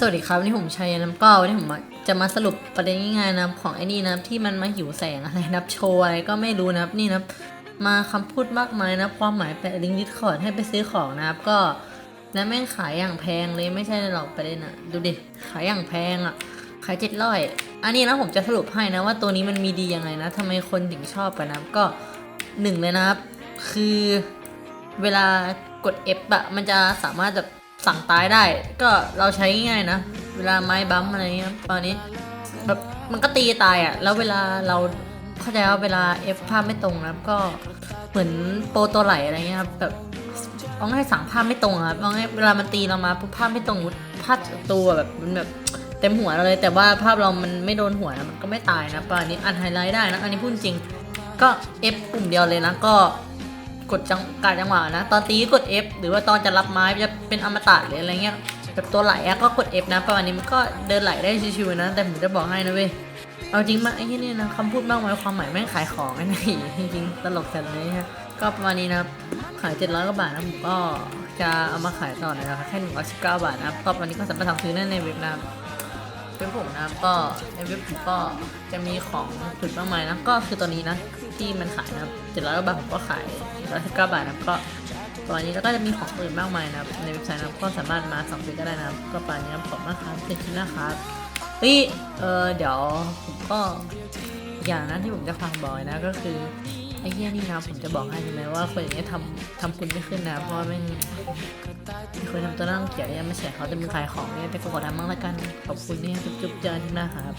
สวัสดีครับนี่ผมชัยน้ำก็วันนี้ผมจะมาสรุปประเด็นง่ายๆนะของไอ้นี่นะที่มันมาหิวแสงอะไรนะครับโชว์อะไรก็ไม่รู้นะครับนี่นะมาคำพูดมากมายนะความหมายแปะลิงก์ดิสคอร์ดให้ไปซื้อของนะครับก็แล้วแม่งขายอย่างแพงเลยไม่ใช่หรอกประเด็นอะดูดิขายอย่างแพงอะขายเจ็ดร้อยอันนี้นะผมจะสรุปให้นะว่าตัวนี้มันมีดียังไงนะทำไมคนถึงชอบกันนะก็หนึ่งเลยนะครับ คือเวลากด F อะมันจะสามารถแบบ สั่งตายได้ ก็เราใช้ง่ายๆนะ เวลาไม้บัมอะไรเงี้ยตอนนี้แบบมันก็ตีตายอะแล้วเวลาเราเข้าใจว่าเวลา F ภาพไม่ตรงนะก็เหมือนโปรตัวไหลอะไรเงี้ยครับแบบเอาง่ายสั่งภาพไม่ตรงครับเอาง่ายเวลามันตีเรามาปุ๊บภาพไม่ตรงภาพตัวแบบมันแบบเต็มหัวเราเลย แต่ว่าภาพเรามันไม่โดนหัวนะมันก็ไม่ตายนะตอนนี้อันไฮไลท์ได้นะอันนี้พูดจริงก็ F ปุ่มเดียวเลยนะก็ กดจังการจังหวะนะ ตอนตีกด F หรือว่าตอนจะรับไม้จะเป็นอมตะหรืออะไรเงี้ยแบบตัวไหลอะก็กด F นะประมาณนี้มันก็เดินไหลได้ชิวๆนะ แต่ผมจะบอกให้นะเว้ยเอาจริงมากไอ้ที่นี่นะคำพูดมากมายความหมายแม่งขายของไอ้นี่จริงตลกจัดเลยฮะก็ประมาณนี้นะขาย 700กว่าบาทนะผมก็จะเอามาขายต่อในราคาแค่119บาทนะครับก็วันนี้ก็สามารถทำซื้อได้ในเว็บนะครับ เว็บผมนะครับก็ในเว็บผมก็จะมีของสุดมากมายนะก็คือตัวนี้นะที่มันขายนะครับเจ็ดร้อยบาทผมก็ขายร้อยสิบเก้าบาทนะก็ตัวนี้แล้วก็จะมีของอื่นมากมายนะครับในเว็บไซต์นะครับก็สามารถมาสั่งซื้อก็ได้นะครับก็ประมาณนี้ครับขอบมากครับเป็นที่นะครับเฮ้ยเออเดี๋ยวผมก็อย่างนั้นที่ผมจะฟังบ่อยนะก็คือไอ้เหี้ยนี่นะผมจะบอกให้ใช่ไหมว่าคนอย่างเงี้ยทำทำคุณไม่ขึ้นนะเพราะว่าแม่ มีคนทำตัวน่ารังเกียจยังไม่ใช่เขาจะมีขายของเนี่ยแต่ก็ขอทำบ้างละกัน ขอบคุณเนี่ยจุ๊บๆเจอกันที่หน้าครับ